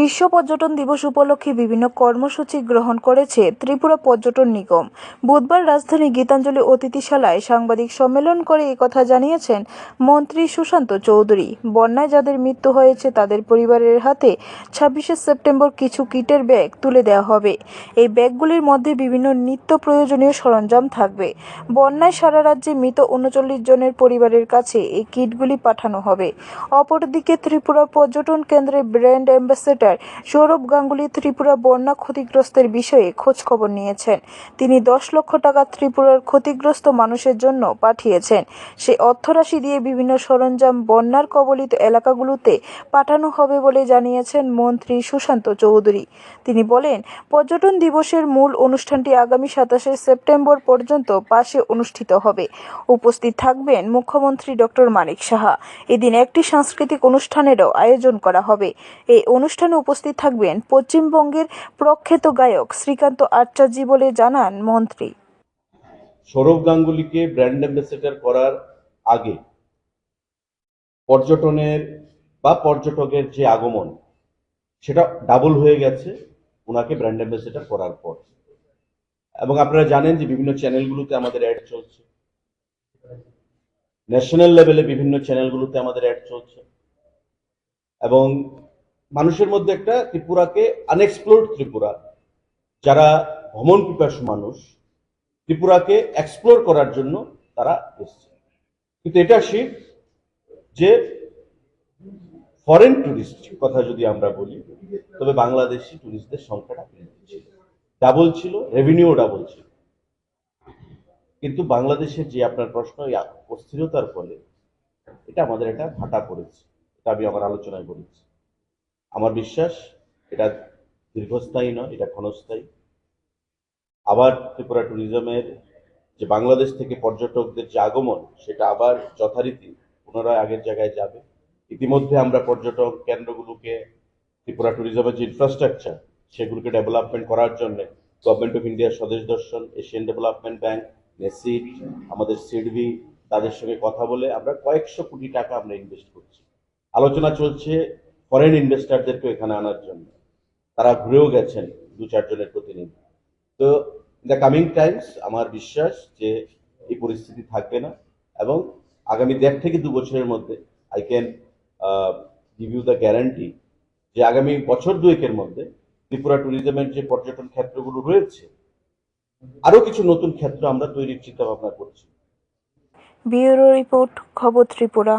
বিশ্ব পর্যটন দিবস উপলক্ষে বিভিন্ন কর্মসূচি গ্রহণ করেছে ত্রিপুরা পর্যটন নিগম। বুধবার রাজধানী গীতাঞ্জলি অতিথিশালায় সাংবাদিক সম্মেলন করে একথা জানিয়েছেন মন্ত্রী সুশান্ত চৌধুরী। বন্যায় যাদের মৃত্যু হয়েছে, তাদের পরিবারের হাতে ছাব্বিশে সেপ্টেম্বর কিছু কিটের ব্যাগ তুলে দেওয়া হবে। এই ব্যাগগুলির মধ্যে বিভিন্ন নিত্য প্রয়োজনীয় সরঞ্জাম থাকবে। বন্যায় সারা রাজ্যে মৃত উনচল্লিশ জনের পরিবারের কাছে এই কিটগুলি পাঠানো হবে। অপরদিকে ত্রিপুরা পর্যটন কেন্দ্রে ব্র্যান্ড অ্যাম্বাসেডর সৌরভ গাঙ্গুলি ত্রিপুরা বন্যা ক্ষতিগ্রস্তের বিষয়ে খোঁজ খবর নিয়েছেন। তিনি দশ লক্ষ টাকা ত্রিপুরার ক্ষতিগ্রস্ত মানুষের জন্য পাঠিয়েছেন। সেই অর্থরাশি দিয়ে বিভিন্ন সরঞ্জাম বন্যার কবলিত এলাকাগুলোতে পাঠানো হবে বলে জানিয়েছেন মন্ত্রী সুশান্ত চৌধুরী। তিনি বলেন, পর্যটন দিবসের মূল অনুষ্ঠানটি আগামী সাতাশে সেপ্টেম্বর পর্যন্ত পাশে অনুষ্ঠিত হবে। উপস্থিত থাকবেন মুখ্যমন্ত্রী ডক্টর মানিক সাহা। এদিন একটি সাংস্কৃতিক অনুষ্ঠানেরও আয়োজন করা হবে। এই অনুষ্ঠানে উপস্থিত থাকবেন পশ্চিমবঙ্গের প্রখ্যাত গায়ক শ্রীকান্ত আচার্যি বলে জানান মন্ত্রী। সৌরভ গাঙ্গুলিকে ব্র্যান্ড অ্যাম্বাসেডর করার আগে পর্যটনের বা পর্যটকের যে আগমন, সেটা ডাবল হয়ে গেছে ওনাকে ব্র্যান্ড অ্যাম্বাসেডর করার পর। এবং আপনারা জানেন যে বিভিন্ন চ্যানেলগুলোতে আমাদের অ্যাড চলছে। ন্যাশনাল লেভেলে বিভিন্ন চ্যানেলগুলোতে আমাদের অ্যাড চলছে। এবং মানুষের মধ্যে একটা ত্রিপুরাকে আনএক্সপ্লোর্ড ত্রিপুরা। যারা ভ্রমণ পিপাসু মানুষ, ত্রিপুরাকে এক্সপ্লোর করার জন্য তারা এসছে। কিন্তু এটা ঠিক যে ফরেন টুরিস্ট কথা যদি আমরা বলি, তবে বাংলাদেশি টুরিস্টদের সংখ্যাটা ছিল ডাবল ছিল রেভিনিউ ডাবল ছিল। কিন্তু বাংলাদেশের যে আপনার প্রশ্ন অস্থিরতার ফলে এটা আমাদের একটা ভাটা পড়েছে এটা আমি আমার আলোচনায় বলেছি। আমার বিশ্বাস, এটা দীর্ঘস্থায়ী নয়, এটা ক্ষণস্থায়ী। আবার ত্রিপুরা ট্যুরিজমের যে বাংলাদেশ থেকে পর্যটকদের যে আগমন, সেটা আবার যথারীতি পুনরায় আগের জায়গায় যাবে। ইতিমধ্যে আমরা পর্যটক কেন্দ্রগুলোকে, ত্রিপুরা ট্যুরিজমের যে ইনফ্রাস্ট্রাকচার সেগুলোকে ডেভেলপমেন্ট করার জন্য গভর্নমেন্ট অফ ইন্ডিয়ার স্বদেশ দর্শন এশিয়ান ডেভেলপমেন্ট ব্যাংক নেসিড আমাদের সিডবি তাদের সঙ্গে কথা বলে আমরা কয়েকশো কোটি টাকা আমরা ইনভেস্ট করছি। আলোচনা চলছে ফরেন ইনভেস্টারদেরকে এখানে আনার জন্য। তারা ঘুরেও গেছেন দু চারজনের প্রতিনিধি। তো দ্য কামিং টাইমস আমার বিশ্বাস যে এই পরিস্থিতি থাকবে না এবং আগামী দেড় থেকে দু বছরের মধ্যে I can give you the guarantee যে আগামী বছর দুয়েকের মধ্যে ত্রিপুরা ট্যুরিজমের যে পর্যটন ক্ষেত্রগুলো রয়েছে আরও কিছু নতুন ক্ষেত্র আমরা তৈরির চিন্তা ভাবনা করছি। ব্যুরো রিপোর্ট, খবর ত্রিপুরা।